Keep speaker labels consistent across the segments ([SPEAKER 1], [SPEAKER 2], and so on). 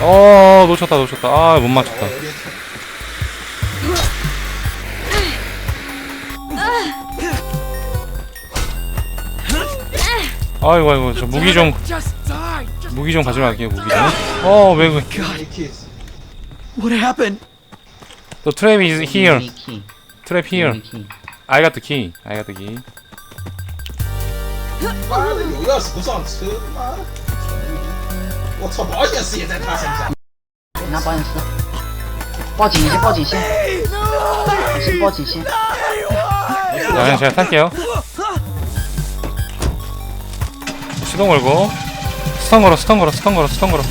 [SPEAKER 1] 어 놓쳤다 놓쳤다 아 못 맞췄다 아이고 아이고 저 무기 좀 무기 좀 가져갈게요 무기 좀어왜 그.
[SPEAKER 2] What happened?
[SPEAKER 1] The trap is here trap here. I got the key I got the key
[SPEAKER 3] 我操，保险丝也在他身上。
[SPEAKER 4] 你拿保险丝。报警先，报警先。你先报警先。
[SPEAKER 1] 자 그냥 제가 탈게요 시동 걸고 스턴 걸어 스턴 걸어 스턴 걸어 스턴 걸어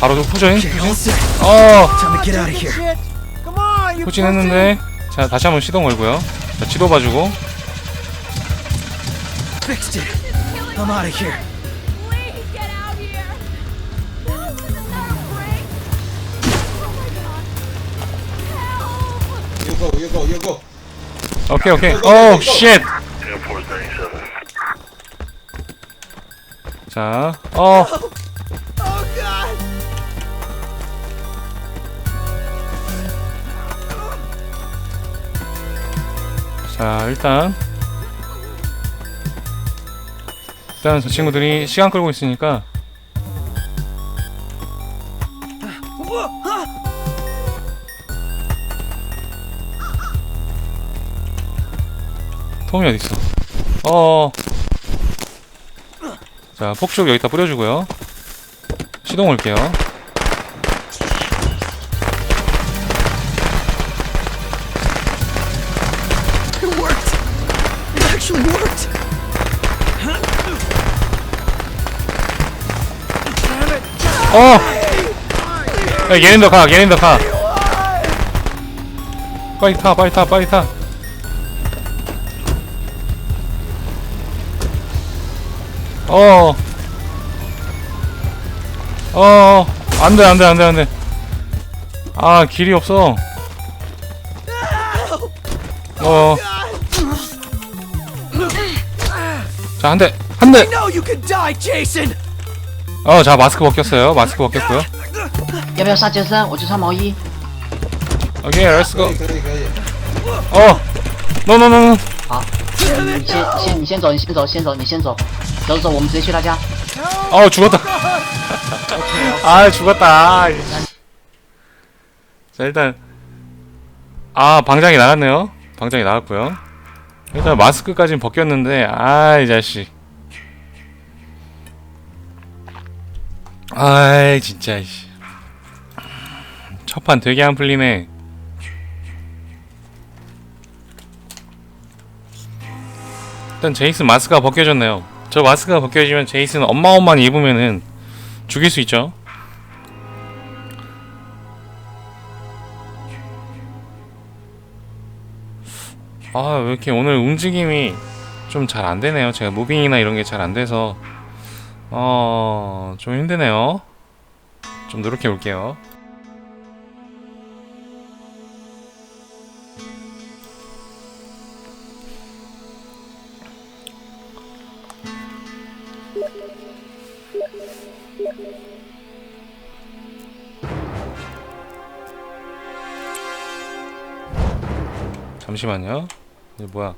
[SPEAKER 1] 바로 후진
[SPEAKER 2] Okay, all
[SPEAKER 1] 후진
[SPEAKER 2] set.
[SPEAKER 1] 어
[SPEAKER 2] Time to get out of here. Come on, you
[SPEAKER 1] 후진했는데 자 다시 한번 시동 걸고요 자 지도 봐주고
[SPEAKER 5] Oh my god! Help!
[SPEAKER 3] You go, go, go.
[SPEAKER 1] 오케이 오케이 오 쉣! 자, 어,
[SPEAKER 2] Oh god.
[SPEAKER 1] 자, 일단. 일단 저 친구들이 시간 끌고 있으니까. 톰이 어딨어? 어. 자, 폭죽 여기다 뿌려주고요. 시동 올게요. 어! 야, 얘는 더 가, 얘는 더 가. 빨리 타, 빨리 타, 빨리 타. 어. 어, 안 돼, 안 돼, 안 돼, 안 돼. 아, 길이 없어. 어. 자, 한 대, 한 대!
[SPEAKER 2] No, you can die, Jason.
[SPEAKER 1] 어, 자, 마스크 벗겼어요. 마스크 벗겼고요.
[SPEAKER 4] 要不要上健身？我去穿毛衣。
[SPEAKER 1] 오케이, 렛츠
[SPEAKER 3] 可
[SPEAKER 1] 고.
[SPEAKER 3] 以，可以，可以。
[SPEAKER 1] 어. 노, 노, 노, 노.
[SPEAKER 4] 好，你先先你先走，你先走，先走，你先走。 너도 웜스실 하자.
[SPEAKER 1] 어 죽었다. 아 죽었다. 자 일단 아 방장이 나갔네요. 방장이 나갔고요. 일단 마스크까지는 벗겼는데 아이 자식. 아이 진짜 씨. 첫판 되게 안 풀리네. 일단 제이슨 마스크가 벗겨졌네요. 저 마스크가 벗겨지면 제이슨 엄마 옷만 입으면은 죽일 수 있죠. 아, 왜 이렇게 오늘 움직임이 좀 잘 안 되네요. 제가 무빙이나 이런 게 잘 안 돼서 어, 좀 힘드네요. 좀 노력해 볼게요. 잠시만요. 이게 뭐야?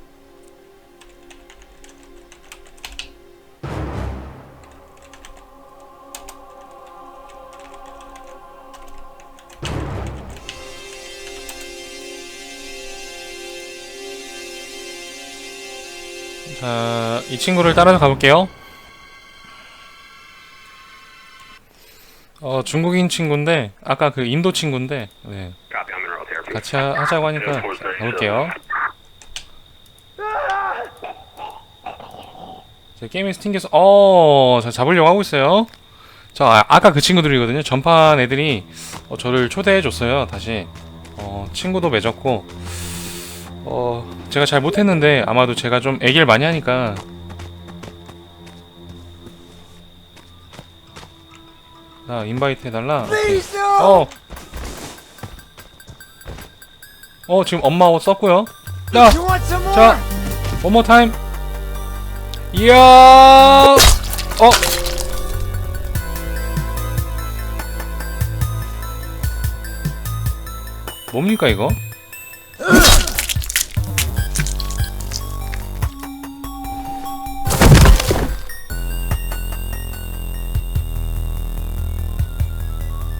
[SPEAKER 1] 자, 이 친구를 따라서 가볼게요. 어, 중국인 친구인데, 아까 그 인도 친구인데, 네. 같이 하, 하자고 하니까 가볼게요. 제 게임에 스팅겨서 어, 자 잡으려고 하고 있어요. 저 아, 아까 그 친구들이거든요. 전판 애들이 어, 저를 초대해 줬어요. 다시 어, 친구도 맺었고 어, 제가 잘 못했는데 아마도 제가 좀 애기를 많이 하니까 나 인바이트 해달라. 오케이. 어. 어 지금 엄마 옷 썼고요. 자, 자, one more time. 이야, 어. 뭡니까 이거?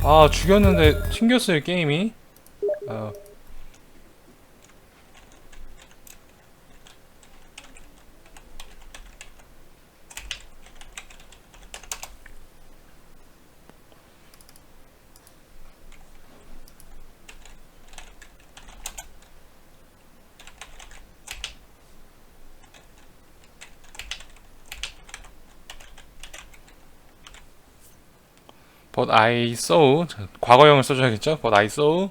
[SPEAKER 1] 아 죽였는데 튕겼어요 게임이 아. But I saw 자, 과거형을 써줘야겠죠? But I saw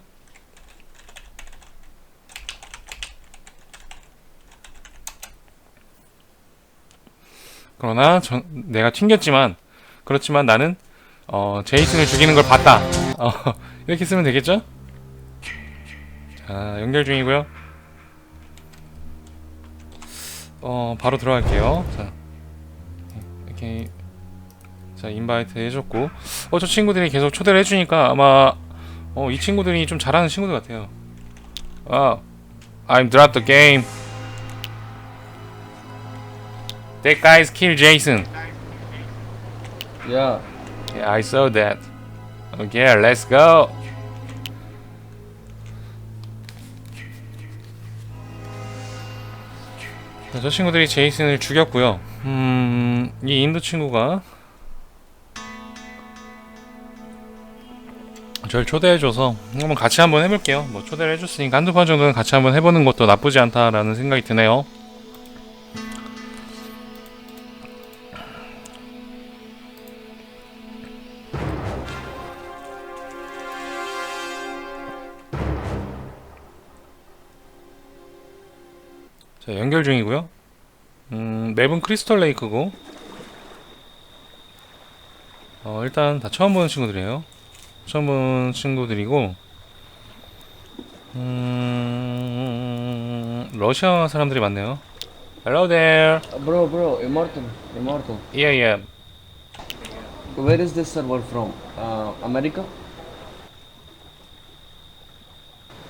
[SPEAKER 1] 그러나 전, 내가 튕겼지만 그렇지만 나는 어, 제이슨을 죽이는 걸 봤다. 어, 이렇게 쓰면 되겠죠? 자 연결 중이고요. 어 바로 들어갈게요. 자 이렇게 자 인바이트 해줬고 어 저 친구들이 계속 초대를 해주니까 아마 어 이 친구들이 좀 잘하는 친구들 같아요. 아 I'm dropped the game. That guy's killed Jason.
[SPEAKER 6] Yeah.
[SPEAKER 1] Yeah I saw that. Okay let's go. 자, 저 친구들이 제이슨을 죽였고요. 음... 이 인도 친구가 저를 초대해줘서 한번 같이 한번 해볼게요. 뭐 초대를 해줬으니까 한두 번 정도는 같이 한번 해보는 것도 나쁘지 않다라는 생각이 드네요. 자 연결 중이고요. 음, 맵은 크리스털 레이크고 어, 일단 다 처음 보는 친구들이에요. 처음 본 친구들이고 음... 러시아 사람들이 많네요. Hello there.
[SPEAKER 6] Uh, bro, bro, Immortal. Immortal.
[SPEAKER 1] Yeah, yeah.
[SPEAKER 6] Where is this server from? Uh, America?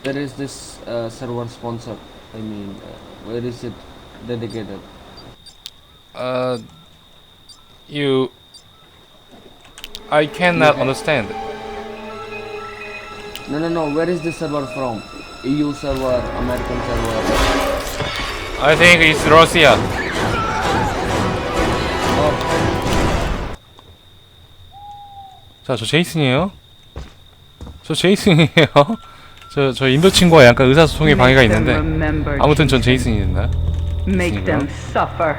[SPEAKER 6] Where is this uh, server sponsored? I mean, uh, where is it dedicated?
[SPEAKER 1] Uh, you. I cannot understand.
[SPEAKER 6] No, no, no. Where is this server from? EU server, American server.
[SPEAKER 1] I think it's Russia. 자, 저 제이슨이에요. 저 제이슨이에요. 저, 저 인도 친구와 약간 의사소통에 방해가 있는데. 아무튼 전 제이슨이 된다.
[SPEAKER 7] Make
[SPEAKER 1] 있으니까.
[SPEAKER 7] them suffer.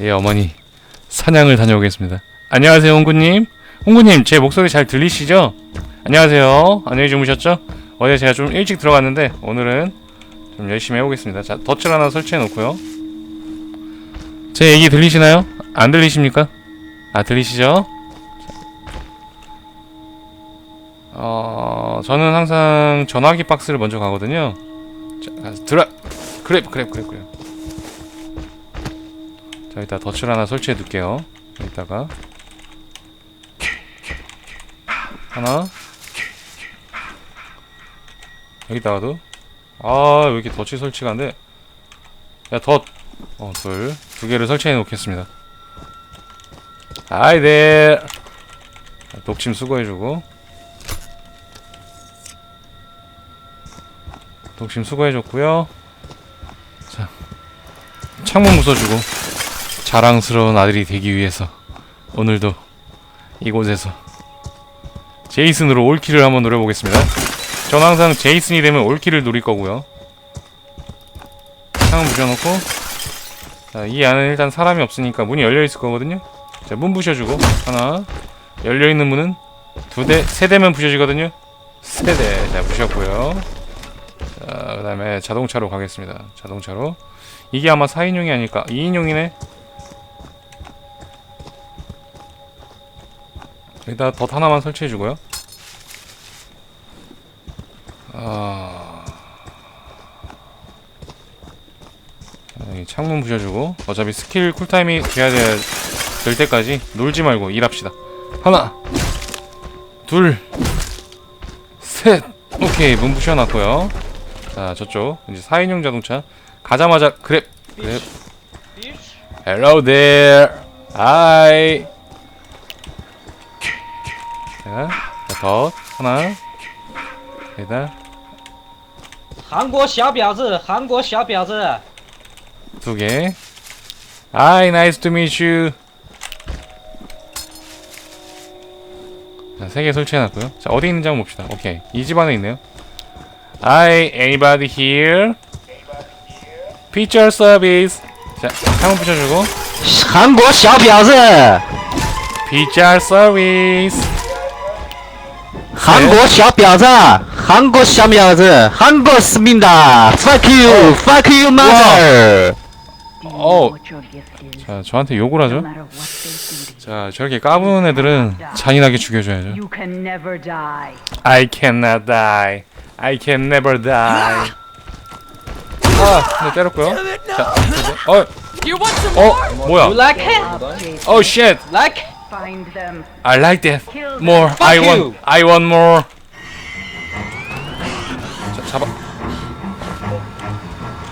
[SPEAKER 1] 예, 어머니. 사냥을 다녀오겠습니다. 안녕하세요, 홍구님. 홍구님, 제 목소리 잘 들리시죠? 안녕하세요. 안녕히 주무셨죠? 어제 제가 좀 일찍 들어갔는데, 오늘은 좀 열심히 해보겠습니다. 자, 덫을 하나 설치해 놓고요. 제 얘기 들리시나요? 안 들리십니까? 아, 들리시죠? 자. 어, 저는 항상 전화기 박스를 먼저 가거든요. 자, 들어! 그래, 그래, 그래, 그래. 자 일단 덫을 하나 설치해 둘게요 여기다가 하나 여기다가도? 아 왜 이렇게 덫이 설치가 안돼? 야 덫 어 둘 두 개를 설치해 놓겠습니다. 아이들 독침 수거해주고. 독침 수거해줬고요. 자 창문 부숴주고. 자랑스러운 아들이 되기 위해서 오늘도 이곳에서 제이슨으로 올킬을 한번 노려보겠습니다. 전 항상 제이슨이 되면 올킬을 노릴 거고요. 창문 부셔놓고 자, 이 안에 일단 사람이 없으니까 문이 열려 있을 거거든요. 자, 문 부셔주고 하나 열려 있는 문은 두 대, 세 대면 부셔지거든요. 세 대, 자 부셨고요. 자, 그 다음에 자동차로 가겠습니다. 자동차로 이게 아마 4인용이 아닐까 2인용이네 여기다 덫 하나만 설치해주고요 아... 자, 여기 창문 부셔주고 어차피 스킬 쿨타임이 돼야 될, 될 때까지 놀지 말고 일합시다. 하나 둘셋. 오케이 문 부셔놨고요. 자 저쪽 이제 4인용 자동차. 가자마자 그랩 그랩. Hello there. Hi. 자, 자, 더. 하나 여기다
[SPEAKER 7] 韩国小婊子，韩国小婊子。
[SPEAKER 1] 두개 Hi nice to meet you 자, 세 개 설치해놨고요 자, 어디 있는지 한번 봅시다 오케이 이 집 안에 있네요 Hi anybody here Picture service 자, 창문 부셔주고
[SPEAKER 7] 韩国小婊子，
[SPEAKER 1] Picture service
[SPEAKER 7] 韩国小婊子， 한국 샤미아즈 한국 씁니다 fuck you fuck you mother
[SPEAKER 1] 어. 자 저한테 욕을 하죠 자 저렇게 까부는 애들은 잔인하게 죽여줘야죠
[SPEAKER 8] You can never die.
[SPEAKER 1] I cannot die I can never die 아 근데 때렸고요 자 어, You want some 어 more? You 뭐야
[SPEAKER 7] like it?
[SPEAKER 1] oh shit
[SPEAKER 7] Like?
[SPEAKER 8] Find them.
[SPEAKER 1] I like that more I want I want more 자, 잡아.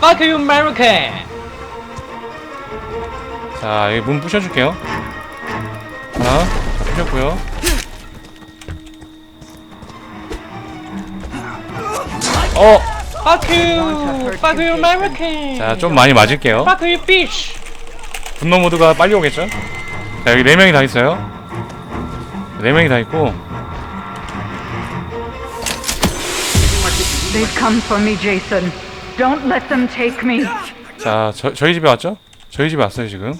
[SPEAKER 7] Fuck you American.
[SPEAKER 1] 자, 여기 문 부셔줄게요. 하나, 자, 부셨고요. 어,
[SPEAKER 7] Fuck you, fuck you American.
[SPEAKER 1] 자, 좀 많이 맞을게요.
[SPEAKER 7] Fuck you bitch.
[SPEAKER 1] 분노 모드가 빨리 오겠죠? 자 여기 네 명이 다 있어요. 네 명이 다 있고
[SPEAKER 8] They've come for me, Jason. Don't let them take me.
[SPEAKER 1] 자 저, 저희 집에 왔죠? 저희 집에 왔어요 지금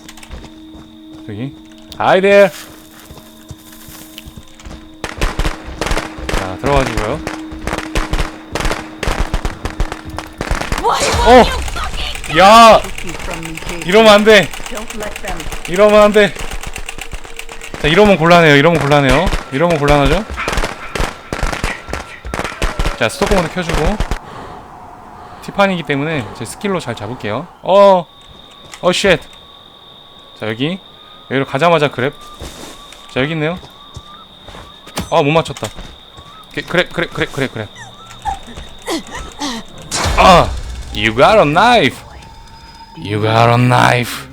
[SPEAKER 1] 여기 Hi there 자 들어가지고요 어! 야!
[SPEAKER 8] You from me, Jason.
[SPEAKER 1] 이러면 안 돼
[SPEAKER 8] Don't let them.
[SPEAKER 1] 이러면 안 돼 자 이러면 곤란해요 이러면 곤란해요 이러면 곤란하죠? 자 스토커 모드 켜주고 티판이기 때문에 제 스킬로 잘 잡을게요 어! 어 쉣! 자 여기 여기로 가자마자 그랩 자 여기 있네요 아 못 맞췄다 그, 그래 그래 그래 그래 그래 아! You got a knife! You got a knife!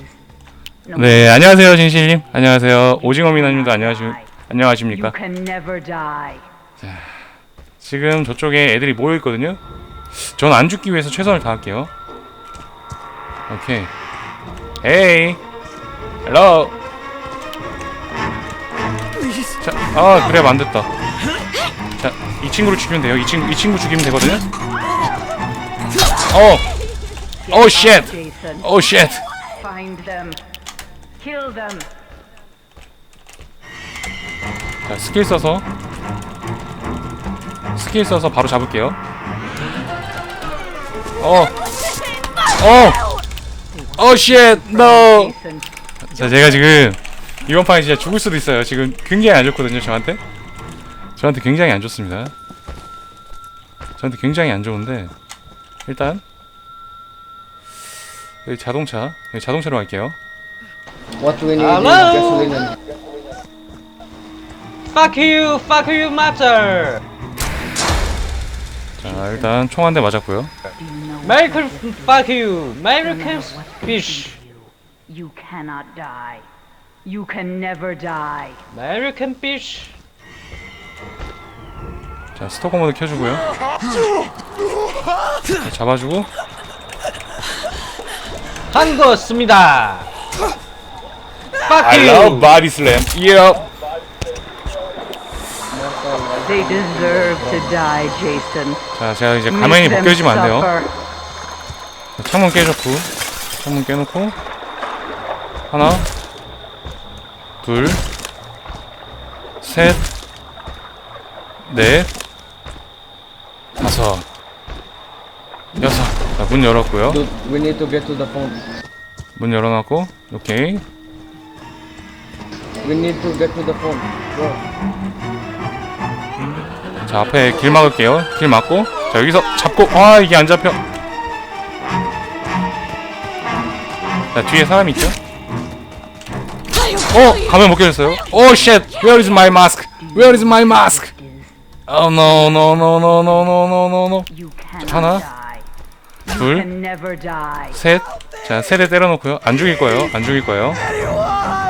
[SPEAKER 1] 네, 안녕하세요, 진실님. 안녕하세요. 오징어 미나님도 안녕하시, 안녕하십니까?
[SPEAKER 8] die.
[SPEAKER 1] 지금 저쪽에 애들이 모여 있거든요. 전 안 죽기 위해서 최선을 다할게요. 오케이. 에이. 헬로. 자, 아, 그래 안 됐다. 자, 이 친구를 죽이면 돼요. 이 친구, 이 친구 죽이면 되거든요. 어, 오, 쉣. 오, 쉣. 자, 스킬 써서 스킬 써서 바로 잡을게요. 어. 어. 어 쉣. 노. 자, 제가 지금 이번 판에 진짜 죽을 수도 있어요. 지금 굉장히 안 좋거든요, 저한테. 저한테 굉장히 안 좋습니다. 저한테 굉장히 안 좋은데 일단 여기 자동차, 여기 자동차로 갈게요.
[SPEAKER 6] What we need
[SPEAKER 7] Hello?
[SPEAKER 6] gasoline
[SPEAKER 7] Fuck you, fuck you mother.
[SPEAKER 1] 자, 일단 총 한 대 맞았고요.
[SPEAKER 8] You know
[SPEAKER 7] American fuck you,
[SPEAKER 8] cannot die. You can never die.
[SPEAKER 7] American bitch.
[SPEAKER 1] 자, 스토커 모드 켜주고요. 자, 잡아주고
[SPEAKER 7] 한국 씁니다. Fuck
[SPEAKER 1] I love body slam. Yep.
[SPEAKER 8] They deserve to die, Jason.
[SPEAKER 1] 자, 제가 이제 가만히
[SPEAKER 8] them
[SPEAKER 1] 벗겨지면 안 돼요. 창문 깨졌고, 창문 깨놓고, 하나, 둘, 셋, 넷, 다섯, 여섯. 자, 문 열었고요.
[SPEAKER 6] We need to get to the phone.
[SPEAKER 1] 문 열어놨고, 오케이.
[SPEAKER 6] We need to get to the phone. Bro.
[SPEAKER 1] 자, 앞에 길 막을게요. 길 막고, 자, 여기서 잡고, 아, 이게 안 잡혀. 자, 뒤에 사람 있죠? 어, 가면 못 껴졌어요. 오, 쉣. Where is my mask? Where is my mask? Oh no no no no no no no no no. 하나,
[SPEAKER 8] die. You
[SPEAKER 1] 둘,
[SPEAKER 8] can never die.
[SPEAKER 1] 셋. 자, 셋에 때려놓고요. 안 죽일 거예요. 안 죽일 거예요.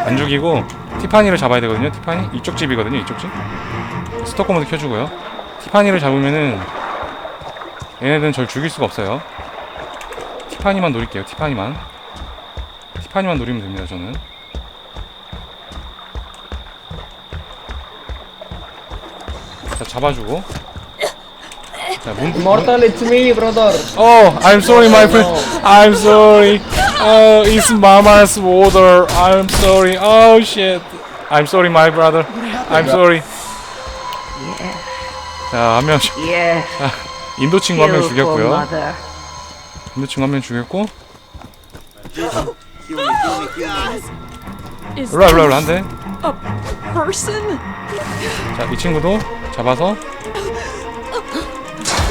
[SPEAKER 1] 안 죽이고 티파니를 잡아야 되거든요. 티파니 이쪽 집이거든요. 이쪽 집. 스토커 모드 켜주고요. 티파니를 잡으면은 얘네들은 절 죽일 수가 없어요. 티파니만 노릴게요. 티파니만. 티파니만 노리면 됩니다. 저는. 자, 잡아주고. 자, 문, 문,
[SPEAKER 6] Immortal, it's me, brother.
[SPEAKER 1] Oh, I'm sorry, my friend. I'm sorry. Oh, it's mama's water. I'm sorry. Oh shit. I'm sorry, my brother. I'm sorry. 자, 한 명, 죽-
[SPEAKER 8] Yes.
[SPEAKER 1] 인도 친구 한 명 죽였고요. 인도 친구 한 명 죽였고.
[SPEAKER 2] Is
[SPEAKER 1] 일로와, 일로와, 일로와, 한 대.
[SPEAKER 2] person?
[SPEAKER 1] 자, 이 친구도 잡아서.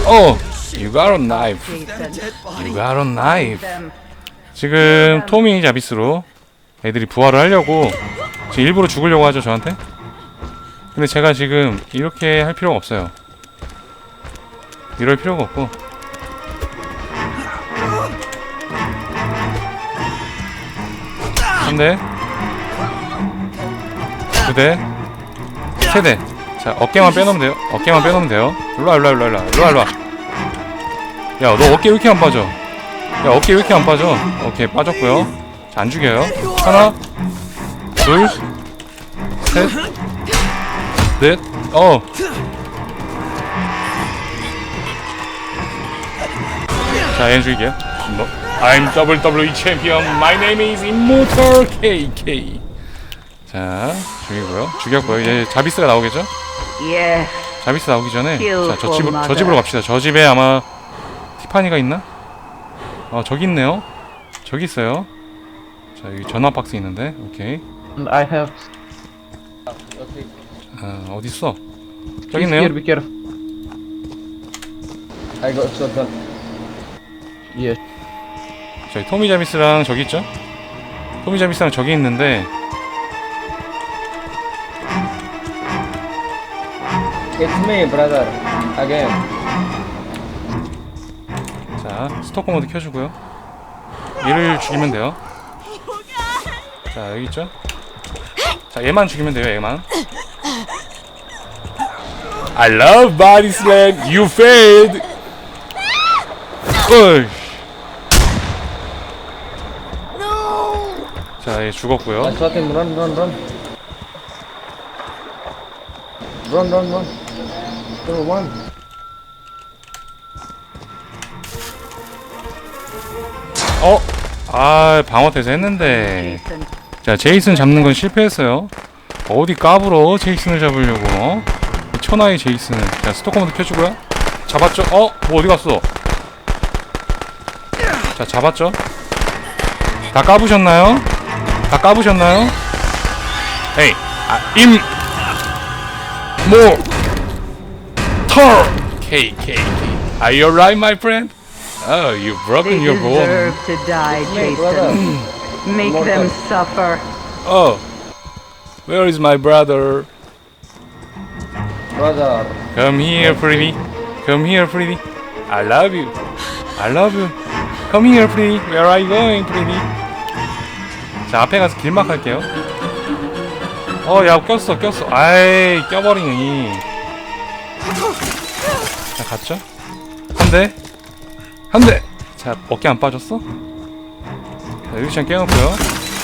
[SPEAKER 1] Oh, you got a knife. You got a knife. 지금 토미 자비스로 애들이 부활을 하려고 지금 일부러 죽으려고 하죠 저한테 근데 제가 지금 이렇게 할 필요가 없어요 이럴 필요가 없고 한 대, 두 대, 세 대. 자 어깨만 빼놓으면 돼요. 어깨만 빼놓으면 돼요. 일로와 일로와 일로와 일로와 일로와. 야너 어깨 왜 이렇게 안 빠져? 야 어깨 왜 이렇게 안 빠져? 오케이 빠졌고요. 자, 안 죽여요. 하나, 둘, 셋, 넷. 어. 자, 얘 죽일게요. 뭐? I'm WWE champion. My name is Immortal KK. 자, 죽이고요. 죽였고요. 이제 자비스가 나오겠죠?
[SPEAKER 8] Yes.
[SPEAKER 1] 자비스 나오기 전에 자, 저 집으로 저. 집으로 갑시다. 저 집에 아마 티파니가 있나? 어, 저기 있네요. 저기 있어요. 자, 여기 전화 박스 있는데. 오케이.
[SPEAKER 6] I have.
[SPEAKER 1] 아, 어디 있어? 저기 있네요.
[SPEAKER 6] Here, be careful. I got shotgun. Yes.
[SPEAKER 1] 저기 토미 자비스랑 저기 있죠? 토미 자비스랑 저기 있는데
[SPEAKER 6] It's me, brother. Again.
[SPEAKER 1] 자, 스토커 모드 켜주고요. 얘를 죽이면 돼요. 자, 여기 있죠? 자, 얘만 죽이면 돼요, 얘만. I love body slam. You failed. 어이. 자, 얘 죽었고요.
[SPEAKER 6] I shot him. Run, run, run. Run, run, run. Two, one.
[SPEAKER 1] 어? 아, 방어 태세 했는데. 자, 제이슨 잡는 건 실패했어요. 어디 까불어, 제이슨을 잡으려고. 어? 이 천하의 제이슨. 자, 스토커 모드 켜주고요. 잡았죠? 어? 뭐 어디 갔어? 자, 잡았죠? 다 까부셨나요? 다 까부셨나요? 에이, 아, 임, 모, 털, K, K, K. Are you alright, my friend? Oh, you've broken
[SPEAKER 8] They
[SPEAKER 1] your bone.
[SPEAKER 8] deserve to die,
[SPEAKER 6] Me, brother.
[SPEAKER 8] Jason. Make them suffer.
[SPEAKER 1] Oh, where is my brother?
[SPEAKER 6] Brother.
[SPEAKER 1] Come here, pretty. Come here, pretty. I love you. I love you. Come here, pretty. Where are you going, pretty? 자, 앞에 가서 길막 할게요. 어, 야, 꼈어, 꼈어. 아이, 껴버리니. 자, 갔죠? 한 대. 한 대. 자, 어깨 안 빠졌어? 자, 유리창 깨놓고요.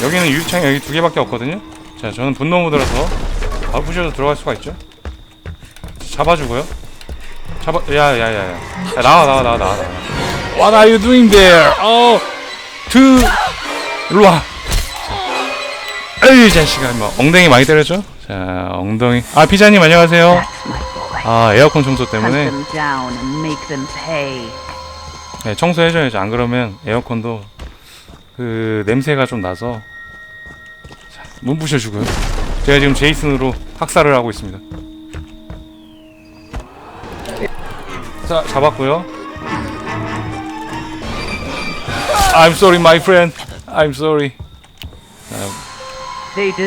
[SPEAKER 1] 여기는 유리창이 여기 두 개밖에 없거든요. 자, 저는 분노 모드라서 바로 부셔서 들어갈 수가 있죠. 잡아주고요. 잡아, 야, 야, 야, 야. 야, 나와, 나와, 나와, 나와. What are you doing there? 어, 두, 일로 와. 자. 에이, 자식아, 뭐, 엉덩이 많이 때렸죠? 자, 엉덩이. 아, 피자님, 안녕하세요. 아, 에어컨 청소 때문에. 네, 청소해줘야죠. 안 그러면 에어컨도 그 냄새가 좀 나서. 자, 문 부셔주고요. 제가 지금 제이슨으로 학살을 하고 있습니다. 자, 잡았고요. I'm sorry, my friend. I'm sorry.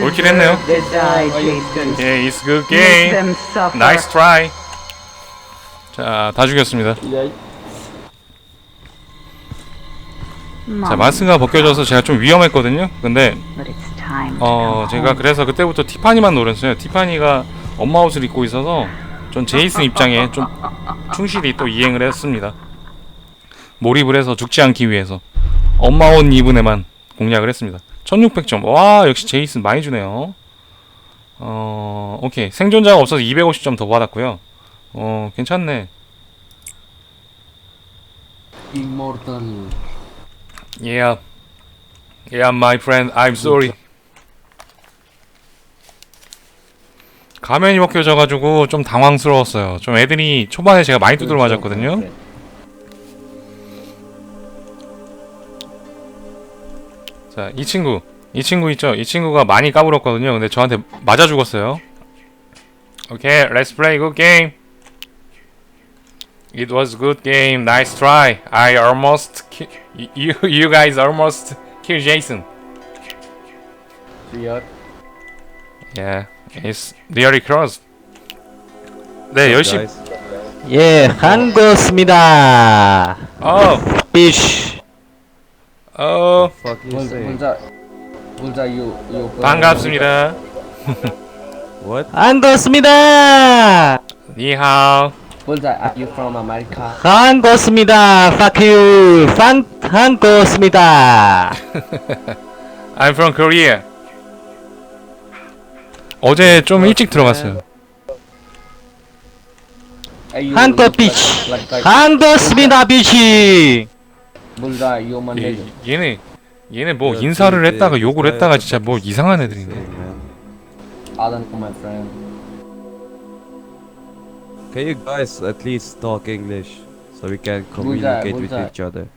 [SPEAKER 1] 옳긴 했네요.
[SPEAKER 8] die, Jason.
[SPEAKER 1] Yeah, it's good game. Nice try. 자, 다 죽였습니다.
[SPEAKER 6] Yeah.
[SPEAKER 1] 자, 마스크가 벗겨져서 제가 좀 위험했거든요. 근데 어, 제가. 그래서 그때부터 티파니만 노렸어요. 티파니가 엄마 옷을 입고 있어서 전 제이슨 입장에 좀 충실히 또 이행을 했습니다. 몰입을 해서 죽지 않기 위해서 엄마 옷 입은 애만 공략을 했습니다. 1600점. 와, 역시 제이슨 많이 주네요. 어, 오케이. 생존자가 없어서 250점 더 받았고요. 어, 괜찮네.
[SPEAKER 6] Immortal.
[SPEAKER 1] Yeah. Yeah, my friend. I'm sorry. 가면이 벗겨져가지고 좀 당황스러웠어요. 좀 애들이 초반에 제가 많이 두드려 맞았거든요. 자, 이 친구. 이 친구 있죠? 이 친구가 많이 까불었거든요. 근데 저한테 맞아 죽었어요. 오케이, let's play good game. It was good game. Nice try. I almost ki- you you guys almost kill Jason.
[SPEAKER 6] Yeah.
[SPEAKER 1] Yeah, it's really close. 네, 열심히.
[SPEAKER 7] 예, 한국습니다.
[SPEAKER 1] 어,
[SPEAKER 7] 비쉬.
[SPEAKER 1] 어.
[SPEAKER 6] Bullseye. Bullseye, you, you.
[SPEAKER 1] 반갑습니다.
[SPEAKER 7] 한국습니다.
[SPEAKER 1] 니하오.
[SPEAKER 6] Bullseye, are you from America?
[SPEAKER 7] 한국습니다. Fuck you. 판, 한국습니다.
[SPEAKER 1] I'm from Korea. 어제 좀 일찍 들어갔어요.
[SPEAKER 6] Are you
[SPEAKER 7] 한국 비치.
[SPEAKER 6] Like, like,
[SPEAKER 7] 한국습니다. 비치.
[SPEAKER 6] Bullseye, you
[SPEAKER 1] 얘,
[SPEAKER 6] manager.
[SPEAKER 1] 얘네 얘네 뭐 인사를 했다가 욕을 했다가 진짜 뭐 이상한 애들이네.
[SPEAKER 6] Alan, my friend.
[SPEAKER 9] Can you guys at least talk English so we can communicate with
[SPEAKER 6] bullseye.
[SPEAKER 9] each other?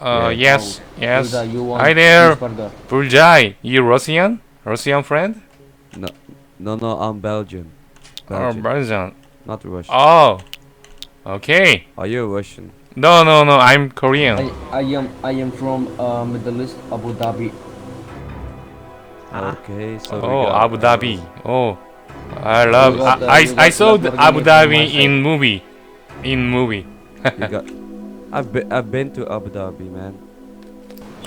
[SPEAKER 1] Uh,
[SPEAKER 9] Yeah.
[SPEAKER 1] yes, yes.
[SPEAKER 6] Bullseye, you want
[SPEAKER 1] Hi there,
[SPEAKER 6] cheeseburger.
[SPEAKER 1] Buljai. You Russian? Russian friend?
[SPEAKER 9] No, no, no. I'm Belgian.
[SPEAKER 1] Or
[SPEAKER 9] Belgian,
[SPEAKER 1] Russian?
[SPEAKER 9] not Russian.
[SPEAKER 1] Oh, okay.
[SPEAKER 9] Are you Russian?
[SPEAKER 1] No, no, no. I'm Korean.
[SPEAKER 6] I, I am I am from uh, Middle East, Abu Dhabi.
[SPEAKER 9] Okay, so we
[SPEAKER 1] Oh,
[SPEAKER 9] got,
[SPEAKER 1] Abu Dhabi. Oh, I love.
[SPEAKER 6] You got the-
[SPEAKER 1] I
[SPEAKER 6] you
[SPEAKER 1] I, I
[SPEAKER 6] got
[SPEAKER 1] saw the
[SPEAKER 6] Lamborghini
[SPEAKER 1] Abu
[SPEAKER 6] from my
[SPEAKER 1] Dhabi
[SPEAKER 6] side.
[SPEAKER 1] in movie. In movie.
[SPEAKER 9] You got. I've been I've been to Abu Dhabi, man.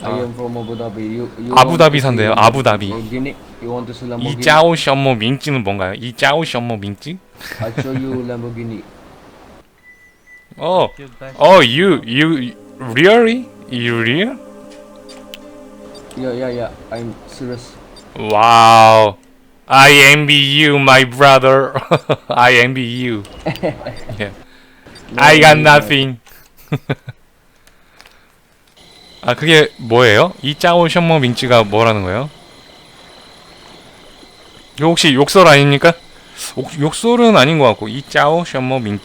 [SPEAKER 6] I am from Abu Dhabi. You, you
[SPEAKER 1] 아부다비
[SPEAKER 6] want to
[SPEAKER 1] 산대요,
[SPEAKER 6] see
[SPEAKER 1] 아부다비.
[SPEAKER 6] Lamborghini? You want to see
[SPEAKER 1] 이
[SPEAKER 6] Lamborghini?
[SPEAKER 1] 짜오 셔머 밍찌는 뭔가요? 이 짜오 셔머 밍찌?
[SPEAKER 6] I'll show you Lamborghini.
[SPEAKER 1] Oh, oh, you you really? You real?
[SPEAKER 6] Yeah, yeah, yeah. I'm serious.
[SPEAKER 1] Wow. I envy you, my brother. I envy you. Yeah. I got nothing. 아 그게 뭐예요? 이 짜오 셔머 밍찌가 뭐라는 거예요? 이거 혹시 욕설 아닙니까? 욕, 욕설은 아닌 것 같고 이 짜오 셔머 밍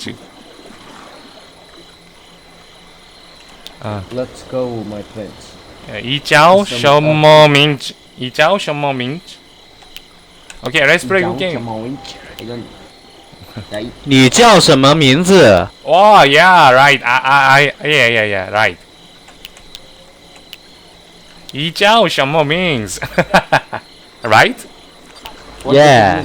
[SPEAKER 1] Uh.
[SPEAKER 6] Let's go, my friends.
[SPEAKER 1] Uh, 呃，一叫什么名字？一叫什么名字？Okay, let's play the game.
[SPEAKER 7] 你叫什么名字
[SPEAKER 1] ？Oh yeah, right. I I I yeah yeah yeah right. 你叫什么名字？Right?
[SPEAKER 7] Yeah.